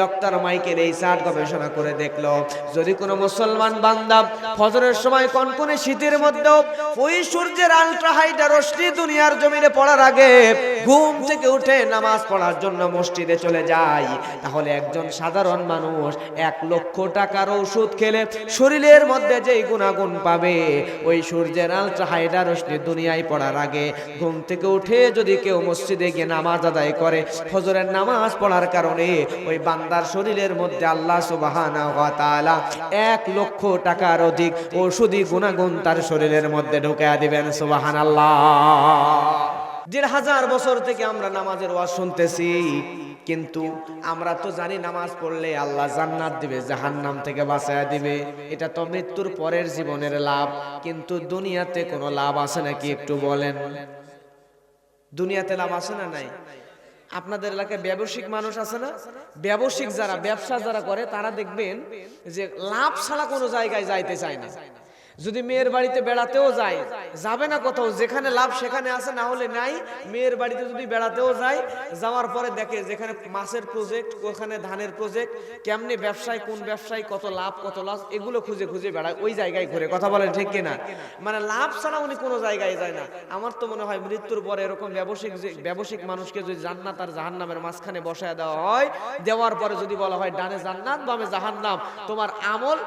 Doctor Michael এই সাট গবেষণা করে দেখল, যদি কোনো মুসলমান বান্দা ফজরের সময় কনকনে শীতের মধ্যেও ওই সূর্যের আলট্রা হাইটা রশ্মি দুনিয়ার জমিনে পড়ার আগে ঘুম থেকে উঠে নামাজ পড়ার জন্য মসজিদে চলে যায়। তাহলে একজন সাধারণ মানুষ এক লক্ষ টাকার ওষুধ খেলে শরীরের মধ্যে যেই গুণাগুণ পাবে, ওই সূর্যের আলট্রা হাইটা রশ্মি দুনিয়ায় পড়ার আগে ঘুম থেকে উঠে যদি কেউ মসজিদে গিয়ে নামাজ আদায় করে, ফজরের নামাজ পড়ার কারণে ওই বান্দার শরীরের মধ্যে আল্লাহ সুবহানাহু ওয়া তাআলা এক লক্ষ টাকার অধিক ওষুধি গুণাগুণ তার শরীরের মধ্যে ঢুকাইয়া দিবেন, সুবহানাল্লাহ। দেড় হাজার বছর থেকে আমরা নামাজের ওয়াজ শুনতেছি, কিন্তু আমরা তো জানি নামাজ পড়লে আল্লাহ জান্নাত দিবে, জাহান্নাম থেকে বাঁচায়া দিবে। এটা তো মৃত্যুর পরের জীবনের লাভ, কিন্তু দুনিয়াতে কোনো লাভ আছে নাকি একটু বলেন? দুনিয়াতে লাভ আছে না নাই? আপনাদের এলাকায় ব্যবসায়িক মানুষ আছে না? ব্যবসায়িক যারা, ব্যবসা যারা করে, তারা দেখবেন যে লাভ ছাড়া কোনো জায়গায় যাইতে চায় না। যদি মেয়ের বাড়িতে বেড়াতেও যায়, যাবে না কোথাও, যেখানে লাভ সেখানে আছে, না হলে নাই। মেয়ের বাড়িতে যদি বেড়াতেও যায়, যাওয়ার পরে দেখে যেখানে মাছের প্রজেক্ট ওখানে ধানের প্রজেক্ট কেমনি ব্যবসায়, কোন ব্যবসায় কত লাভ, কত লস এগুলো খুঁজে খুঁজে বেড়ায়, ওই জায়গায় ঘুরে। কথা বলেন ঠিক কিনা? মানে লাভ ছাড়া উনি কোনো জায়গায় যায় না। আমার তো মনে হয় মৃত্যুর পরে এরকম ব্যবসায়িক যে, ব্যবসায়িক মানুষকে যদি জান্নাত আর জাহান্নামের মাঝখানে বসায় দেওয়া হয়, দেওয়ার পরে যদি বলা হয়, ডানে জান্নাত, বামে জাহান্নাম, তোমার আমল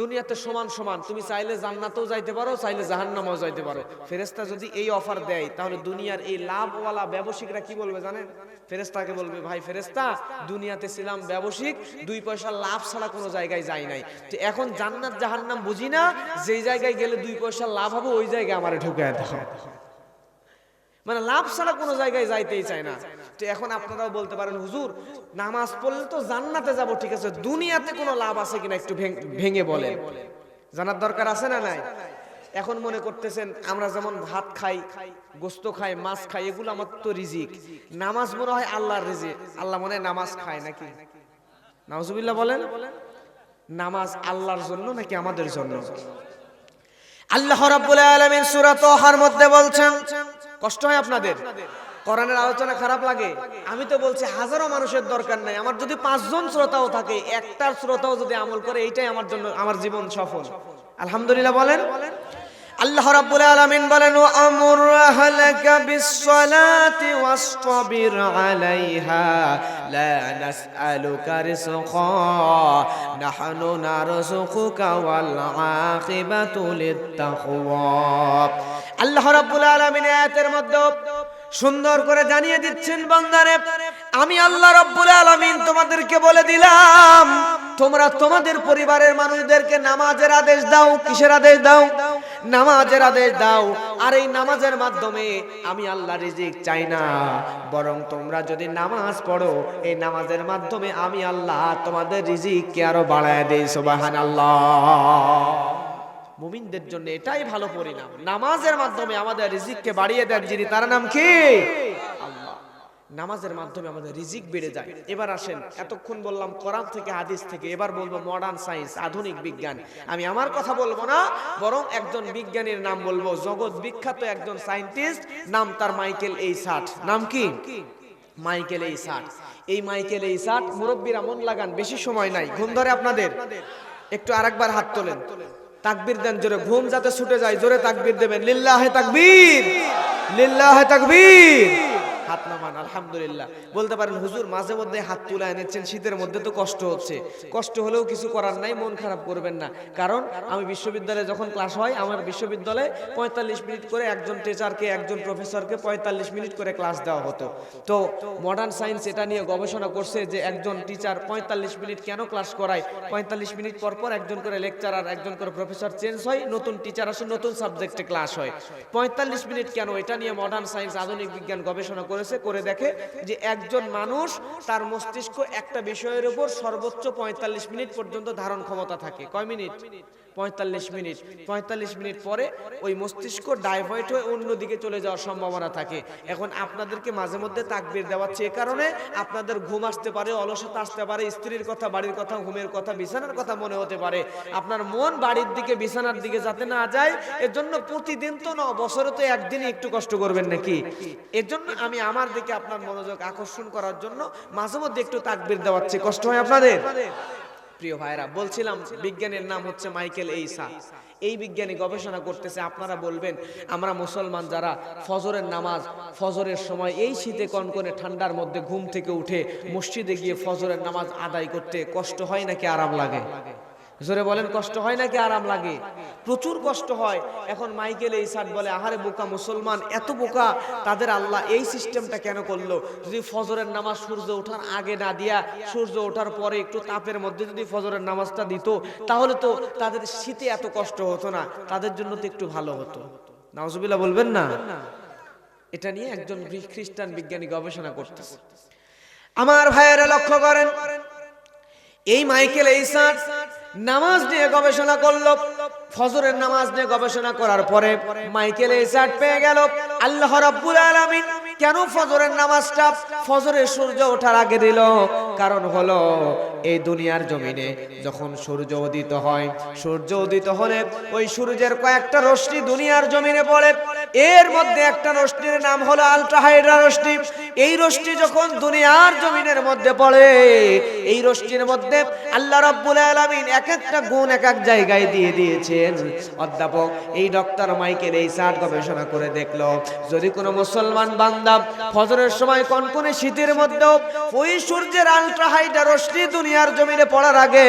দুনিয়াতে সমান সমান। তুমি চাইলে জান্নাতেও যাইতে পারো, চাইলে জাহান্নামেও যাইতে পারো। ফেরেস্তা যদি এই অফার দেয়, তাহলে দুনিয়ার এই লাভওয়ালা ব্যবসায়িকরা কি বলবে জানেন? ফেরেস্তাকে বলবে, ভাই ফেরেস্তা দুনিয়াতে ছিলাম ব্যবসায়িক, দুই পয়সা লাভ ছাড়া কোনো জায়গায় যাই নাই। তো এখন জান্নাত, জাহান্নাম বুঝি না, যেই জায়গায় গেলে দুই পয়সা লাভ হবে, ওই জায়গায় আমার ঢুকে দেখো মানে লাভ ছাড়া কোনো জায়গায় যাইতেই চায় না। তো এখন আপনারাও বলতে পারেন, হুজুর, নামাজ পড়লে তো জান্নাতে যাব, ঠিক আছে? দুনিয়াতে কোনো লাভ আছে কিনা একটু ভেঙে বলেন। জানার দরকার আছে না নাই? এখন মনে করতেছেন, আমরা যেমন ভাত খাই, গোস্ত খাই, মাছ খাই, এগুলো আমার তো রিজিক। নামাজ মনে হয় আল্লাহর রিজিক। আল্লাহ মনে নামাজ খায় নাকি? নাউজুবিল্লাহ বলেন, নামাজ আল্লাহর জন্য নাকি আমাদের জন্য? আল্লাহ রাব্বুল আলামিন সূরা তাহার মধ্যে বলছেন, কষ্ট হয় আপনাদের? কোরআনের আলোচনা খারাপ লাগে। আমি তো বলছি হাজারো মানুষের দরকার নাই। আমার যদি পাঁচজন শ্রোতাও থাকে, একটার শ্রোতাও যদি আমল করে, এইটাই আমার জন্য, আমার জীবন সফল। আলহামদুলিল্লাহ বলেন। আল্লাহ রাব্বুল আলামিন বলেন, ওয়া আমুর আহলাকা বিস-সালাতি ওয়াসতাবির আলাইহা, লা নাসআলুকা রিজকা নাহনু নারযুকুকা ওয়াল আকিবাতু লিত-তাকওয়া। আল্লাহ রাব্বুল আলামিন আয়াতের মধ্যে সুন্দর করে জানিয়ে দিচ্ছেন বান্দারে, আমি আল্লাহ রাব্বুল আলামিন তোমাদেরকে বলে দিলাম, তোমরা তোমাদের পরিবারের মানুষদেরকে নামাজের আদেশ দাও, কিসের আদেশ দাও? নামাজের আদেশ দাও। আর এই নামাজের মাধ্যমে আমি আল্লাহ রিজিক চাই না। বরং তোমরা যদি নামাজ পড়ো, এই নামাজের মাধ্যমে আমি আল্লাহ তোমাদের রিজিককে আরও বাড়ায় দেই, সুবহানাল্লাহ। মুমিনদের জন্য এটাই ভালো পরিণাম। নামাজের মাধ্যমে আমাদের রিজিককে বাড়িয়ে দেন যিনি, তার নাম কি? আল্লাহ। নামাজের মাধ্যমে আমাদের রিজিক বেড়ে যায়। এবার আসেন, এতক্ষণ বললাম কোরআন থেকে হাদিস থেকে, এবার বলব মডার্ন সায়েন্স আধুনিক বিজ্ঞান। আমি আমার কথা বলব না, বরং একজন বিজ্ঞানীর নাম বলব, জগৎ বিখ্যাত একজন সায়েন্টিস্ট নাম তার মাইকেল এই ষাট নাম কি? মাইকেল এই ষাট এই মাইকেল এই ষাট মুরব্বীরা মন লাগান, বেশি সময় নাই। ঘুম ধরে আপনাদের। একটু আরেকবার হাত তোলেন। তাকবীর দেন, জোরে ঘুম যাতে ছুটে যায়, জোরে তাকবির দেবেন। লিল্লাহে তাকবীর লিল্লাহে তাকবীর। হাত নামান আলহামদুলিল্লাহ। বলতে পারেন, হুজুর, মাঝে মধ্যে হাত তুলে এনেছেন, শীতের মধ্যে তো কষ্ট হচ্ছে। কষ্ট হলেও কিছু করার নাই, মন খারাপ করবেন না। কারণ, আমি বিশ্ববিদ্যালয়ে যখন ক্লাস হয়, আমার বিশ্ববিদ্যালয়ে পঁয়তাল্লিশ মিনিট করে একজন টিচারকে একজন প্রফেসরকে পঁয়তাল্লিশ মিনিট করে ক্লাস দেওয়া হতো। তো মডার্ন সায়েন্স এটা নিয়ে গবেষণা করছে যে একজন টিচার পঁয়তাল্লিশ মিনিট কেন ক্লাস করায়? পঁয়তাল্লিশ মিনিট পর পর একজন করে লেকচারার একজন করে প্রফেসর চেঞ্জ হয়, নতুন টিচার আসে, নতুন সাবজেক্টে ক্লাস হয়। পঁয়তাল্লিশ মিনিট কেন? এটা নিয়ে মডার্ন সায়েন্স আধুনিক বিজ্ঞান গবেষণা করেছে করে দেখে যে একজন মানুষ তার মস্তিষ্ক একটা বিষয়ের উপর সর্বোচ্চ পঁয়তাল্লিশ মিনিট পর্যন্ত ধারণ ক্ষমতা থাকে। কয় মিনিট? পঁয়তাল্লিশ মিনিট। পঁয়তাল্লিশ মিনিট পরে ওই মস্তিষ্ক ডাইভার্ট হয়ে অন্যদিকে চলে যাওয়ার সম্ভাবনা থাকে। এখন আপনাদেরকে মাঝে মধ্যে তাকবির দেওয়াচ্ছে এ কারণে আপনাদের ঘুম আসতে পারে, অলসতা আসতে পারে, স্ত্রীর কথা, বাড়ির কথা, ঘুমের কথা, বিছানার কথা মনে হতে পারে। আপনার মন বাড়ির দিকে, বিছানার দিকে যাতে না যায় এর জন্য প্রতিদিন তো ন, বছরে তো একদিনই একটু কষ্ট করবেন নাকি? এর জন্য আমি আমার দিকে আপনার আপনার মনোযোগ আকর্ষণ করার জন্য মাঝে মধ্যে একটু তাকবির দেওয়াচ্ছি। কষ্ট হয় আপনাদের? প্রিয় ভাইরা, বলছিলাম বিজ্ঞানের নাম হচ্ছে মাইকেল এইসা। এই বিজ্ঞানী গবেষণা করতেছে, আপনারা বলবেন, আমরা মুসলমান যারা ফজরের নামাজ, ফজরের সময় এই শীতে কনকনে ঠান্ডার মধ্যে ঘুম থেকে উঠে মসজিদে গিয়ে ফজরের নামাজ আদায় করতে কষ্ট হয় নাকি আরাম লাগে? জোরে বলেন, কষ্ট হয় নাকি আরাম লাগে? প্রচুর কষ্ট হয়। এখন মাইকেল এই সাট বলে, আহারে বোকা মুসলমান, এত বোকা, তাদের আল্লাহ এই সিস্টেমটা কেন করল? যদি ফজরের নামাজ সূর্য ওঠার আগে না দিয়া সূর্য ওঠার পরে একটু তাপের মধ্যে যদি ফজরের নামাজটা দিত, তাহলে তো তাদের শীতে এত কষ্ট হতো না, তাদের জন্য তো একটু ভালো হতো। নাওজুবিল্লাহ বলবেন না? এটা নিয়ে একজন খ্রিস্টান বিজ্ঞানী গবেষণা করতেছে। আমার ভাইয়েরা লক্ষ্য করেন, এই মাইকেল এইসার নামাজ নিয়ে গবেষণা করল। ফজরের নামাজ নিয়ে গবেষণা করার পরে মাইকেল এইসার পেয়ে গেল। আল্লাহ রাব্বুল আলামিন কেন ফজরের নামাজটা ফজরের সূর্য ওঠার আগে দিল? কারণ হলো এই দুনিয়ার জমিনে যখন সূর্য উদিত হয়, সূর্য উদিত হলে ওই সূর্যের কয়েকটা রশ্মি দুনিয়ার জমিনে পড়ে। এর মধ্যে একটা রশ্মির নাম হলো আলট্রাহাইড্রা রশ্মি। এই রশ্মি যখন দুনিয়ার জমিনের মধ্যে পড়ে, এই রশ্মির মধ্যে আল্লাহ রাব্বুল আলামিন এক একটা গুণ এক এক জায়গায় দিয়ে দিয়েছেন। অধ্যাপক, এই ডক্টর মাইকেল এই সার গবেষণা করে দেখল, যদি কোনো মুসলমান বান্দা ফজরের সময় কনকনে শীতের মধ্যেও ওই সূর্যের আলট্রাহাইড্রা রশ্মি দুনিয়ার জমিনে পড়ার আগে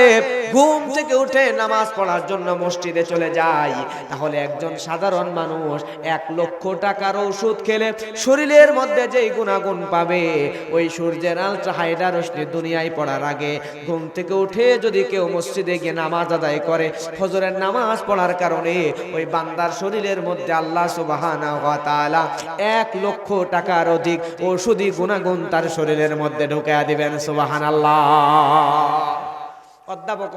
ঘুম থেকে উঠে নামাজ পড়ার জন্য মসজিদে চলে যায়, তাহলে একজন সাধারণ মানুষ এক লক্ষ টাকার ওষুধ খেলে শরীরের মধ্যে যেই গুণাগুণ পাবে, ওই সূর্যের আলট্রাহাইড্রা রশ্মি দুনিয়ায় পড়ার আগে ঘুম থেকে উঠে যদি কেউ মসজিদে গিয়ে নামাজ আদায় করে, ফজরের নামাজ পড়ার কারণে ওই বান্দার শরীরের মধ্যে আল্লাহ সুবাহানা এক লক্ষ টাকার অধিক ওষুধি গুণাগুণ তার শরীরের মধ্যে ঢুকাইয়া দিবেন, সুবহানাল্লাহ। অধ্যাপক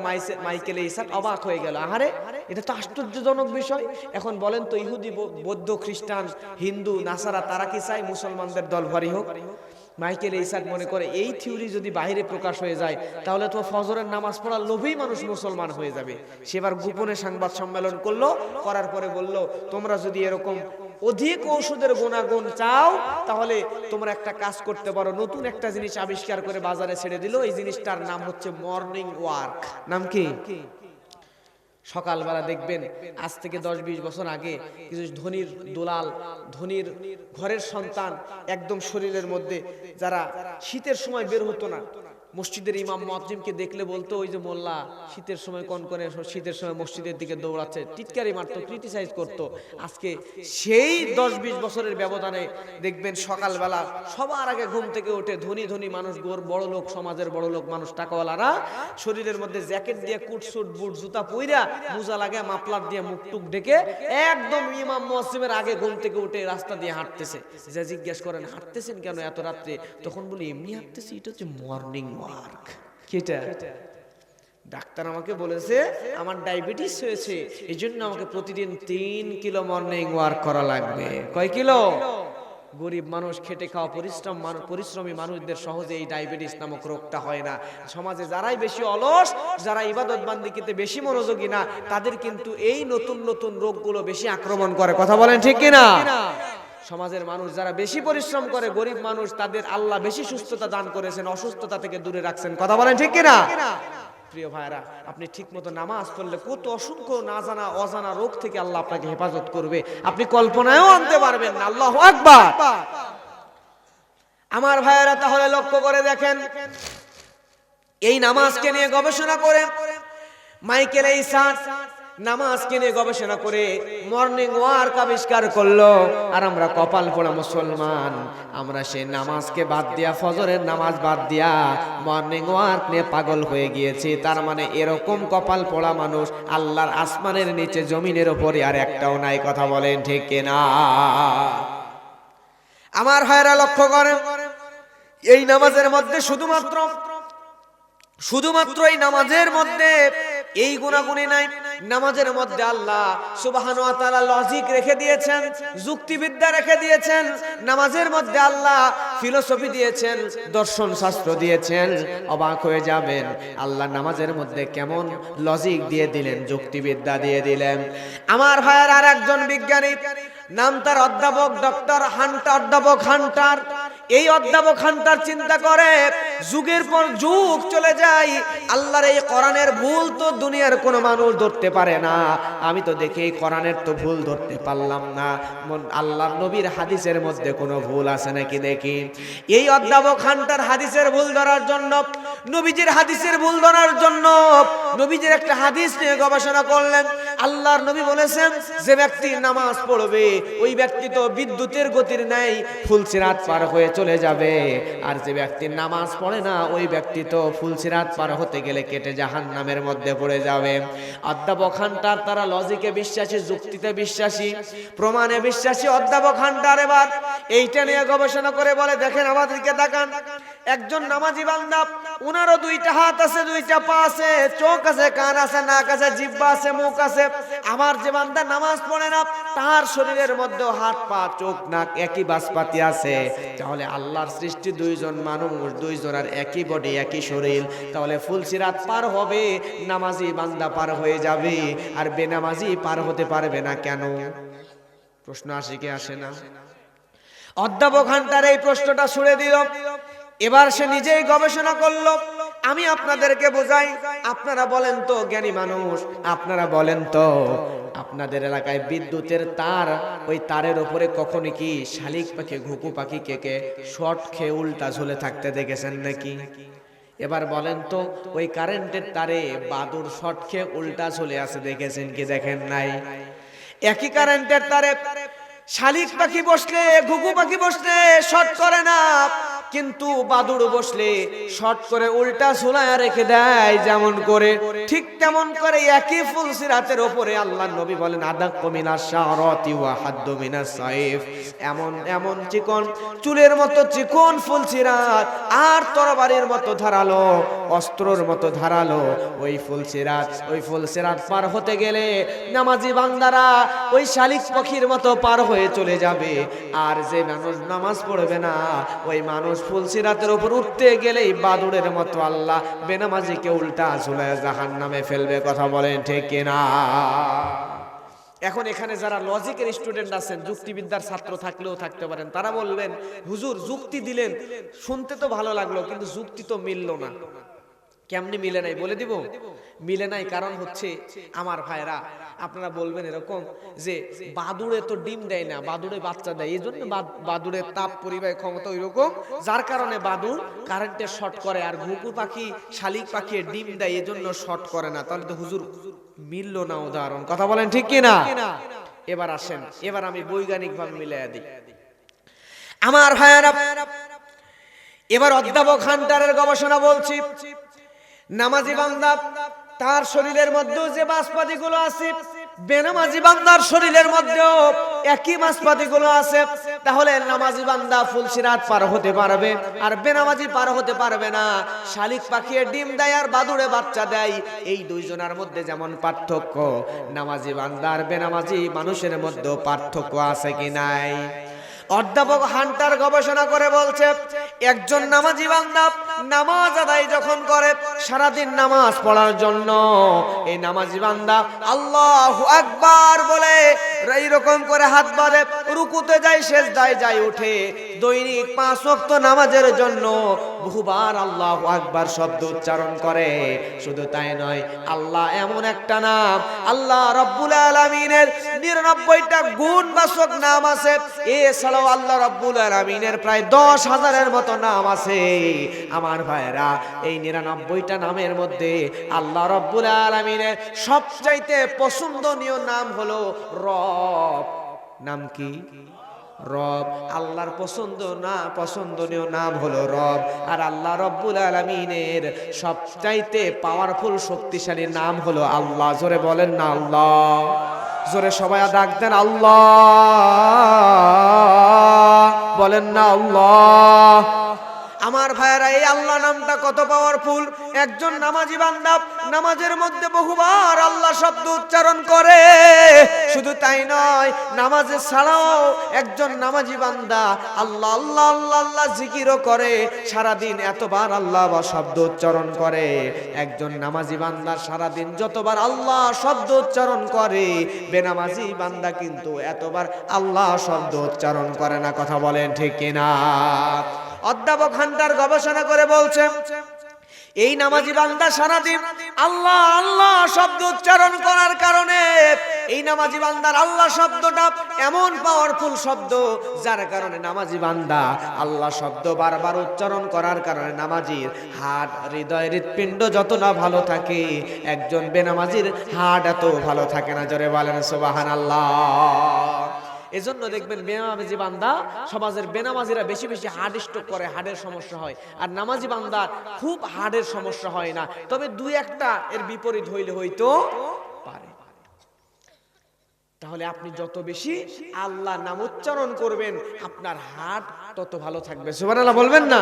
মাইকেল ইসাক অবাক হয়ে গেল। আহারে, এটা তো আশ্চর্যজনক বিষয়। এখন বলেন তো, ইহুদি বৌদ্ধ খ্রিস্টান, হিন্দু, নাসারা, তারা কি চায়? মুসলমানদের দল ভারী হোক। মাইকেল ইসাক মনে করে, এই থিওরি যদি বাইরে প্রকাশ হয়ে যায়, তাহলে তো ফজরের নামাজ পড়ার লোভেই মানুষ মুসলমান হয়ে যাবে। সেবার গোপনে সংবাদ সম্মেলন করল, করার পরে বলল, তোমরা যদি এরকম অধিক ঔষধের গুণাগুণ চাও, তাহলে তোমরা একটা কাজ করতে পারো। নতুন একটা জিনিস আবিষ্কার করে বাজারে ছেড়ে দিল। এই জিনিসটার নাম হচ্ছে মর্নিং ওয়ার্ক নাম কি? সকালবেলা দেখবেন, আজ থেকে দশ বিশ বছর আগে কিছু ধনির দোলাল, ধনির ঘরের সন্তান একদম শরীরের মধ্যে যারা শীতের সময় বের হতো না মসজিদের ইমাম মুয়াজ্জিমকে দেখলে বলতো, ওই যে মোল্লা, শীতের সময় কোন করে, শীতের সময় মসজিদের দিকে দৌড়াচ্ছে। টিটকারি মারতো, ক্রিটিসাইজ করতো। আজকে সেই দশ বিশ বছরের ব্যবধানে দেখবেন সকালবেলা সবার আগে ঘুম থেকে উঠে ধনী ধনী মানুষ, গোর বড় লোক, সমাজের বড় লোক, মানুষ, টাকাওয়ালারা শরীরের মধ্যে জ্যাকেট দিয়ে কুট সুট, বুট, জুতা পইরা মোজা লাগে মাপলার দিয়ে মুখ টুক ডেকে একদম ইমাম মুয়াজ্জিমের আগে ঘুম থেকে উঠে রাস্তা দিয়ে হাঁটতেছে। যা জিজ্ঞেস করেন, হাঁটতেছেন কেন এত রাত্রে? তখন বলি, এমনি হাঁটতেছি, এটা হচ্ছে মর্নিং ওয়ার্ক কেটা? ডাক্তার আমাকে বলেছে, আমার ডায়াবেটিস হয়েছে এই জন্য আমাকে প্রতিদিন তিন কিলো মর্নিং ওয়ার্ক করা লাগবে। কয় কিলো? গরিব মানুষ, খেটে খাওয়া পরিশ্রম মানুষ পরিশ্রমী মানুষদের সহজে এই ডায়াবেটিস নামক রোগটা হয় না। সমাজে যারাই বেশি অলস, যারা ইবাদত বান্দিকিতে বেশি মনোযোগী না, তাদের কিন্তু এই নতুন নতুন রোগগুলো বেশি আক্রমণ করে। কথা বলেন ঠিক কিনা? সমাজের মানুষ যারা বেশি পরিশ্রম করে, গরিব মানুষ, তাদের আল্লাহ বেশি সুস্থতা দান করেছেন, অসুস্থতা থেকে দূরে রাখছেন। কথা বলেন ঠিক কিনা? প্রিয় ভাইরা আপনি ঠিক মতো নামাজ পড়লে কত অসংখ্য না জানা অজানা রোগ থেকে আল্লাহ আপনাকে হেফাজত করবে। আপনি কল্পনায়ও আনতে পারবেন না। আল্লাহ আকবার। আমার ভাইয়েরা, তাহলে লক্ষ্য করে দেখেন, এই নামাজকে নিয়ে গবেষণা করে, মাইকেল এই নামাজকে কিনে গবেষণা করে মর্নিং ওয়ার্ক আবিষ্কার করল। আর আমরা কপাল পোড়া মুসলমান। আমরা সেই নামাজকে বাদ দিয়া, ফজরের নামাজ বাদ দিয়া মর্নিং ওয়ার্ক নিয়ে পাগল হয়ে গিয়েছি। তার মানে এরকম কপাল পোড়া মানুষ আল্লাহর আসমানের নিচে, জমিনের ওপরে আর একটাও নাই। কথা বলেন ঠিক না আমার ভাইরা লক্ষ্য করেন, এই নামাজের মধ্যে শুধুমাত্র শুধুমাত্র এই নামাজের মধ্যে এই গুণাগুণি নাই। নামাজের মধ্যে আল্লাহ সুবহানাহু ওয়া লজিক রেখে দিয়েছেন, যুক্তিবিদ্যা রেখে দিয়েছেন, নামাজের মধ্যে আল্লাহ ফিলোসফি দিয়েছেন, দর্শন শাস্ত্র দিয়েছেন, অবাক হয়ে যাবেন, আল্লাহ নামাজের মধ্যে কেমন লজিক দিয়ে দিলেন, যুক্তিবিদ্যা দিয়ে দিলেন। আমার ভাইয়ের আর একজন বিজ্ঞানী, নাম তার অধ্যাপক ডক্টর হান্টার, অধ্যাপক হান্টার এই অধ্যাপক খানটার চিন্তা করে, যুগের পর যুগ চলে যায়, আল্লাহর এই কোরআনের ভুল তো দুনিয়ার কোনো মানুষ ধরতে পারে না। আমি তো দেখি এই কোরআনের তো ভুল ধরতে পারলাম না। আল্লাহ নবীর হাদিসের মধ্যে কোনো ভুল আছে নাকি দেখি? এই অধ্যাপক খানটার হাদিসের ভুল ধরার জন্য নবীজির হাদিসের ভুল ধরার জন্য নবীজির একটা হাদিস নিয়ে গবেষণা করলেন। আল্লাহর নবী বলেছেন, যে ব্যক্তি নামাজ পড়বে, ওই ব্যক্তি তো বিদ্যুতের গতির নেই ফুলসিরাত পার হয়ে চলে যাবে। আর যে ব্যক্তি নামাজ পড়ে না, ওই ব্যক্তি তো ফুলসিরাত পার হতে গেলে কেটে জাহান নামের মধ্যে পড়ে যাবে। অধ্যাপক খানটার তারা লজিকে বিশ্বাসী, যুক্তিতে বিশ্বাসী, প্রমাণে বিশ্বাসী অধ্যাপক খানটার এবার এইটা নিয়ে গবেষণা করে বলে, দেখেন আমাদেরকে দেখান একজন নামাজি বান্দা, উনারও দুইটা হাত আছে, দুইটা পা আছে, চোখ আছে, কান আছে, নাক আছে জিব্বা আছে, মুখ আছে। আমার যে বান্দা নামাজ পড়ে না, তার শরীরের মধ্যে হাত, পা, চোখ, নাক একই বাসপাতি আছে। তাহলে আল্লাহর সৃষ্টি দুইজন মানুষ দুইজনের একই বডি একই শরীর। তাহলে ফুলসিরাত পার হবে, নামাজি বান্দা পার হয়ে যাবে। আর বেনামাজি পার হতে পারবে না কেন? প্রশ্ন আসে কি আসে না? অধ্যাপক হান্টার এই প্রশ্নটা ছুড়ে দিল। এবার সে নিজেই গবেষণা করল। আমি আপনাদেরকে বোঝাই, আপনারা বলেন তো, জ্ঞানী মানুষ, আপনারা বলেন তো, আপনাদের এলাকায় বিদ্যুতের তার, ওই তারের উপরে কখনো কি শালিক পাখি, ঘুঘু পাখি, কে কে শর্ট খেয়ে উল্টা ঝুলে থাকতে দেখেছেন নাকি? এবার বলেন তো, ওই কারেন্টের তারে বাদুর শর্ট খেয়ে উল্টা চলে আছে দেখেছেন কি দেখেন নাই? একই কারেন্টের তারে শালিক পাখি বসলে, ঘুঘু পাখি বসলে শর্ট করে না কিন্তু বাদুড় বসলে শর্ট করে উল্টা ঝুলায় রেখে দেয় যেমন করে। ঠিক তেমন করে একই ফুলসিরাতের ওপরে আল্লাহ নবী বলেন আদাক কমিনা শাহরতি ওয়া সাইফ। এমন এমন চিকন চুলের মতো চিকন ফুলসিরাত আর তরবারির মতো ধারালো, অস্ত্রর মতো ধারালো। ওই ফুলসিরাত ওই ফুলসিরাত পার হতে গেলে নামাজি বান্দারা ওই শালিক পাখির মতো পার হয়ে চলে যাবে। আর যে মানুষ নামাজ পড়বে না, ওই মানুষ ফুলসিরাতের উপর উঠতে গেলেই বাদুড়ের মতো আল্লাহ বেনামাজিকে উল্টা ঝুলায় জাহান নামে ফেলবে, কথা বলেন ঠিক কিনা? এখন এখানে যারা লজিকের স্টুডেন্ট আছেন, যুক্তিবিদ্যার ছাত্র থাকলেও থাকতে পারেন, তারা বললেন হুজুর, যুক্তি দিলেন, শুনতে তো ভালো লাগল, কিন্তু যুক্তি তো মিলল না। কেমনি মিলে নাই? বলে দিব। মিলে নাই কারণ হচ্ছে আমার ভাইরা, আপনারা বলবেন এরকম যে বাদুড়ে তো ডিম দেয় না, বাদুড়ে বাচ্চা দেয়। এই জন্য বাদুড়ের তাপ পরিবাহী ক্ষমতা ওইরকম, যার কারণে বাদুড় কারেন্টে শর্ট করে আর ঘুঘু পাখি, শালিক পাখি ডিম দেয়, এই জন্য শর্ট করে না। তাহলে তো হুজুর মিলল না উদাহরণ। কথা বলেন ঠিক কি না? এবার আসেন, এবার আমি বৈজ্ঞানিক ভাবে মিলাই দিই। আমার ভাইয়ারা, এবার অধ্যাপক হান্টারের গবেষণা বলছি। নামাজি বান্দা, তার শরীরের মধ্যেও যে বাসপাতি গুলো আছে, বেনামাজি বান্দার শরীরের মধ্যেও একই বাসপাতি গুলো আছে, তাহলে নামাজি বান্দা ফুলসিরাত পার হতে পারবে আর বেনামাজি পার হতে পারবে না। শালিক পাখিয়ে ডিম দেয় আর বাদুড়ে বাচ্চা দেয়, এই দুইজনের মধ্যে যেমন পার্থক্য, নামাজি বান্দা আর বেনামাজি মানুষের মধ্যেও পার্থক্য আছে কি নাই? অধ্যাপক হান্টার গবেষণা করে বলছে, একজন নামাজি বান্দা নামাজ আদায় যখন করে, সারাদিন নামাজ পড়ার জন্য। এই নামাজি বান্দা আল্লাহ আকবার বলে এইরকম করে হাত বাঁধে, রুকুতে যায় শেষ দায় যায়, উঠে। দৈনিক পাঁচ ওয়াক্ত নামাজের জন্য বহুবার আল্লাহ আকবার শব্দ উচ্চারণ করে। শুধু তাই নয়, আল্লাহ এমন একটা নাম, আল্লাহ রব্বুল আলমিনের নিরানব্বইটা গুণ বাসক নাম আছে। এছাড়াও আল্লাহ রব্বুল আলমিনের প্রায় দশ হাজারের মতো নাম আছে। আমার ভাইরা এই নিরানব্বইটা নামের মধ্যে আল্লাহ রব্বুল আলমিনের সবচাইতে পছন্দনীয় নাম হলো রব। নাম কি? রব। আল্লাহর পছন্দ না পছন্দনীয় নাম হলো রব। আর আল্লাহ রব্বুল আলমিনের সবচাইতে পাওয়ারফুল শক্তিশালী নাম হলো আল্লাহ। জোরে বলেন না আল্লাহ। জোরে সবাই ডাক দেন আল্লাহ। বলেন না আল্লাহ। আমার ভাইয়েরা, এই আল্লাহ নামটা কত পাওয়ারফুল একজন নামাজি বান্দা, নামাজের মধ্যে বহুবার আল্লাহ শব্দ উচ্চারণ করে। শুধু তাই নয়, নামাজে ছাড়াও একজন নামাজি বান্দা আল্লাহ আল্লাহ আল্লাহ আল্লাহ জিকিরও করে। সারাদিন এতবার আল্লাহ বা শব্দ উচ্চারণ করে। একজন নামাজি বান্দা সারাদিন যতবার আল্লাহ শব্দ উচ্চারণ করে, বেনামাজি বান্দা কিন্তু এতবার আল্লাহ শব্দ উচ্চারণ করে না। কথা বলেন ঠিক কিনা? অধ্যাপক হান্টার গবেষণা করে বলছে, এই নামাজি বান্দা সারাদিন আল্লাহ আল্লাহ শব্দ উচ্চারণ করার কারণে, এই নামাজি বান্দার আল্লাহ শব্দটা এমন পাওয়ারফুল শব্দ, যার কারণে নামাজি বান্দা আল্লাহ শব্দ বারবার উচ্চারণ করার কারণে নামাজির হাট হৃদয় হৃৎপিণ্ড যত না ভালো থাকে, একজন বেনামাজির হাট এত ভালো থাকে না, জোরে বলেন সোবাহান আল্লাহ এজন্য দেখবেন বেনামাজি বান্দা, সমাজের বেনামাজিরা বেশি বেশি হার্ট স্ট্রোক করে হার্টের সমস্যা হয়। আর নামাজি বান্দার খুব হার্টের সমস্যা হয় না। তবে দুই একটা এর বিপরীত হইলে হইতো পারে। তাহলে আপনি যত বেশি আল্লাহ নাম উচ্চারণ করবেন, আপনার হার্ট তত ভালো থাকবে। সুবহানাল্লাহ, বলবেন না?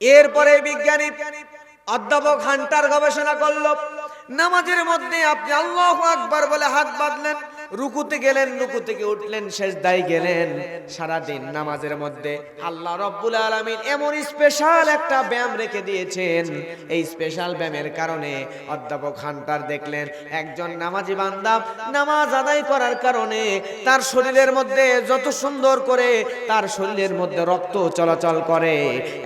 এরপরে বিজ্ঞানী অধ্যাপক হান্টার গবেষণা করল, নামাজের মধ্যে আপনি আল্লাহ আকবার বলে হাত বাঁধলেন। রুকুতে গেলেন, রুকু থেকে উঠলেন শেষ দায় গেলেন। সারাদিন নামাজের মধ্যে আল্লাহ রব্বুল আলমিন এমন স্পেশাল একটা ব্যায়াম রেখে দিয়েছেন। এই স্পেশাল ব্যায়ামের কারণে অধ্যাপক হান্টার দেখলেন, একজন নামাজি বান্দা নামাজ আদায় করার কারণে তার শরীরের মধ্যে যত সুন্দর করে তার শরীরের মধ্যে রক্ত চলাচল করে।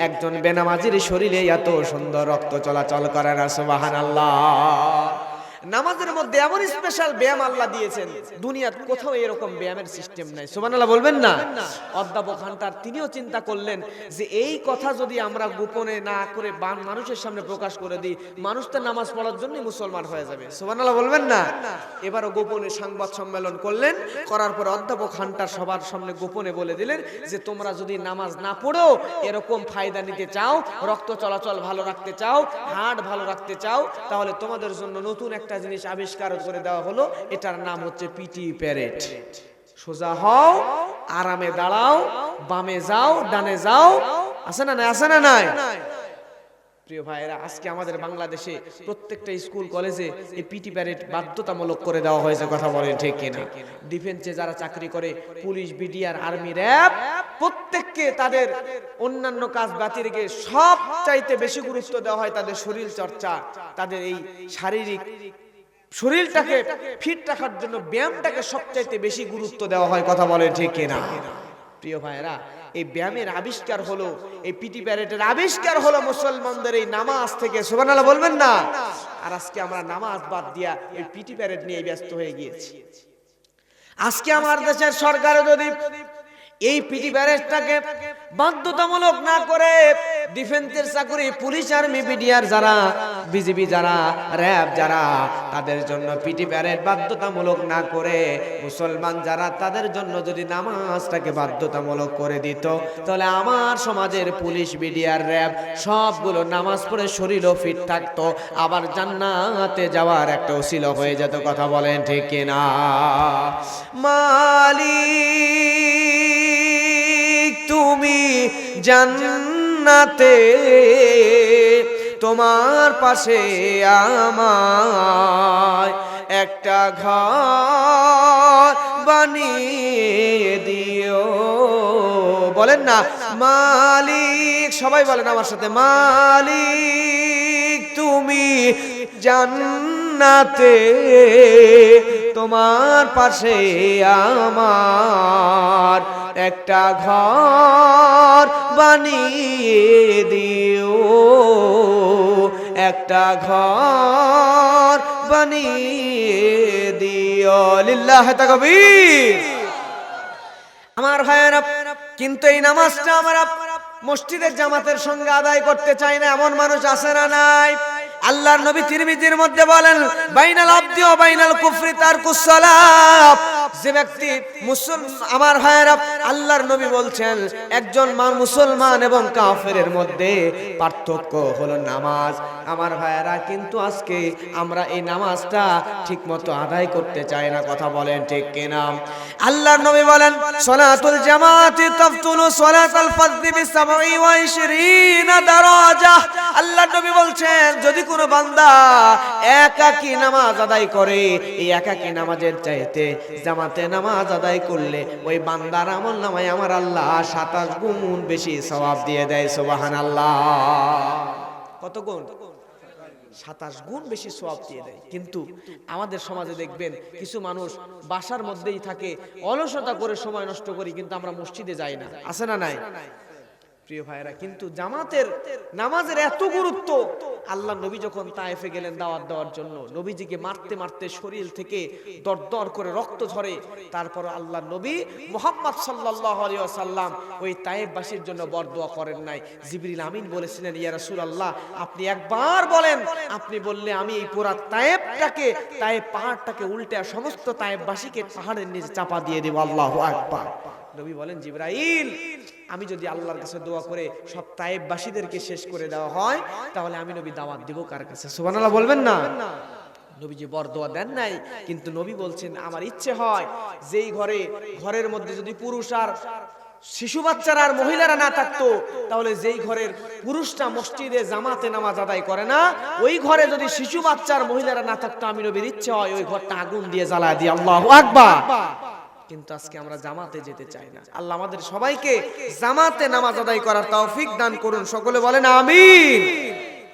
একজন বেনামাজির শরীরে এত সুন্দর রক্ত চলাচল করে না সুবাহান আল্লাহ নামাজের মধ্যে এমন স্পেশাল ব্যায়াম আল্লাহ দিয়েছেন, দুনিয়ার কোথাও এরকম ব্যায়ামের সিস্টেম নাই। সুবহানাল্লাহ, বলবেন না? অধ্যাপক হান্টার তিনিও চিন্তা করলেন যে এই কথা যদি আমরা গোপনে না করে বান মানুষের সামনে প্রকাশ করে দিই মানুষ তো নামাজ পড়ার জন্যই মুসলমান হয়ে যাবে। সুবহানাল্লাহ, বলবেন না? এবারও গোপনে সংবাদ সম্মেলন করলেন, করার পর অধ্যাপক হান্টার সবার সামনে গোপনে বলে দিলেন যে, তোমরা যদি নামাজ না পড়েও এরকম ফায়দা নিতে চাও, রক্ত চলাচল ভালো রাখতে চাও, হার্ট ভালো রাখতে চাও, তাহলে তোমাদের জন্য নতুন একটা জিনিস আবিষ্কার করে দেওয়া হলো, এটার নাম হচ্ছে পিটি প্যারেড। সোজা হও, আরামে দাঁড়াও, বামে যাও, ডানে যাও, আছে না নাই, আছে না নাই? প্রিয় ভাইয়েরা, আজকে আমাদের বাংলাদেশে প্রত্যেকটা স্কুল, কলেজে এই পিটি প্যারেড বাধ্যতামূলক করে দেওয়া হয়েছে, কথা বলেন ঠিক কিনা? ডিফেন্সে যারা চাকরি করে, পুলিশ বিডিআর আর্মি র্যাব, প্রত্যেককে তাদের অন্যান্য কাজ বাতি রেখে সব চাইতে বেশি গুরুত্ব দেওয়া হয় তাদের শরীর চর্চা তাদের এই শারীরিক শরীরটাকে ফিট রাখার জন্য ব্যায়ামটাকে সবচাইতে বেশি গুরুত্ব দেওয়া হয়, কথা বলেন ঠিক কিনা? প্রিয় ভাইয়েরা, এই ব্যায়ামের আবিষ্কার হলো, এই পিটি প্যারেডের আবিষ্কার হলো মুসলমানদের এই নামাজ থেকে, সুবহানাল্লাহ বলবেন না? আর আজকে আমরা নামাজ বাদ দিয়া এই পিটি প্যারেড নিয়ে ব্যস্ত হয়ে গিয়েছি। আজকে আমার দেশের সরকার যদি এই পিটি ব্যারেজটাকে বাধ্যতামূলক না করে ডিফেন্সের চাকরি পুলিশ আর্মি বিডিআর যারা বিজিবি যারা র্যাব যারা, তাদের জন্য পিটি ব্যারেজ বাধ্যতামূলক না করে, মুসলমান যারা, তাদের জন্য যদি নামাজটাকে বাধ্যতামূলক করে দিত, তাহলে আমার সমাজের পুলিশ বিডিআর র্যাব সবগুলো নামাজ পড়ে শরীরও ফিট থাকতো, আবার জান্নাতে যাওয়ার একটা ওসিল হয়ে যেত, কথা বলেন ঠিক কিনা? মালিক, তুমি জান্নাতে তোমার পাশে আমায় একটা ঘর বানিয়ে দিও। বলেন না, মালিক, সবাই বলেন আমার সাথে, মালিক, তুমি জান্নাতে, তোমার পাশে আমার একটা ঘর বানিয়ে দিও। একটা ঘর বানিয়ে দিও। লিল্লাহ তাকবীর। আমার ভাইয়েরা, কিন্তু এই নামাজটা আমরা মসজিদের জামাতের সঙ্গে আদায় করতে চাই না, এমন মানুষ আছে না নাই? আল্লাহর নবী তিরমিজির মধ্যে বলেন, বাইনাল আব্দি ও বাইনাল কুফরি তার কুসলাপ যে ব্যক্তি মুসলমান, আমার ভাইয়েরা আল্লাহর নবী বলছেন, একজন মা মুসলমান এবং কাফেরের মধ্যে পার্থক্য হলো নামাজ। আমার ভাইয়েরা, কিন্তু আজকে আমরা এই নামাজটা ঠিকমতো আদায় করতে চাই না, কথা বলেন ঠিক কিনা? আল্লাহর নবী বলেন, সলাতুল জামাতি তাফতুলু সলাতাল বিসাবঈ ওয়া ইশরিনা দারাজা। আল্লাহর নবী বলছেন, যদি কোনো বান্দা একাকী নামাজ আদায় করে, এই একাকী নামাজের চাইতে জামাতে নামাজ আদায় করলে ওই বান্দার আমল নামায় আমার আল্লাহ, সাতাশ গুণ বেশি সবাব দিয়ে দেয়, সুবহানাল্লাহ। কত গুণ? সাতাশ গুণ বেশি সোয়াব দিয়ে দেয়। কিন্তু আমাদের সমাজে দেখবেন, কিছু মানুষ বাসার মধ্যেই থাকে, অলসতা করে সময় নষ্ট করি, কিন্তু আমরা মসজিদে যাই না। আছে না নাই? প্রিয় ভাইরা কিন্তু জামাতের নামাজের এত গুরুত্ব, আল্লাহ নবী যখন তায়েফে গেলেন দাওয়াত দেওয়ার জন্য, নবীজিকে মারতে মারতে শরীর থেকে দরদর করে রক্ত ঝরে, তারপর আল্লাহ নবী মোহাম্মদ সাল্লাল্লাহু আলাইহি ওয়াসাল্লাম ওই তায়েফবাসীর জন্য বরদোয়া করেন নাই। জিবরিল আমিন বলেছিলেন, ইয়া রাসূলুল্লাহ, আপনি একবার বলেন, আপনি বললে আমি এই পুরা তায়েফটাকে, তায়েফ পাহাড়টাকে উল্টে সমস্ত তায়েফবাসীকে পাহাড়ের নিচে চাপা দিয়ে দেব। আল্লাহু আকবার। নবী বলেন, জিব্রাইল, আমি যদি আল্লাহর কাছে দোয়া করে সব তায়েববাসীদেরকে শেষ করে দেওয়া হয়, তাহলে আমি নবী দাওয়াত দিব কার কাছে? সুবহানাল্লাহ বলবেন না। নবীজি বরদোয়া দেন নাই, কিন্তু নবী বলছেন, আমার ইচ্ছে হয় যেই ঘরে, ঘরের মধ্যে যদি পুরুষ আর শিশু বাচ্চারা আর মহিলারা না থাকতো, তাহলে যেই ঘরের পুরুষটা মসজিদে জামাতে নামাজ আদায় করে না, ওই ঘরে যদি শিশু বাচ্চার মহিলারা না থাকতো, আমি নবীর ইচ্ছে হয় ওই ঘরটা আগুন দিয়ে জ্বালা দিয়ে আল্লাহ আকবার। কিন্তু আজকে আমরা জামাতে যেতে চাই না। আল্লাহ আমাদের সবাইকে জামাতে নামাজ আদায় করার তৌফিক দান করুন। সকলে বলেন আমিন।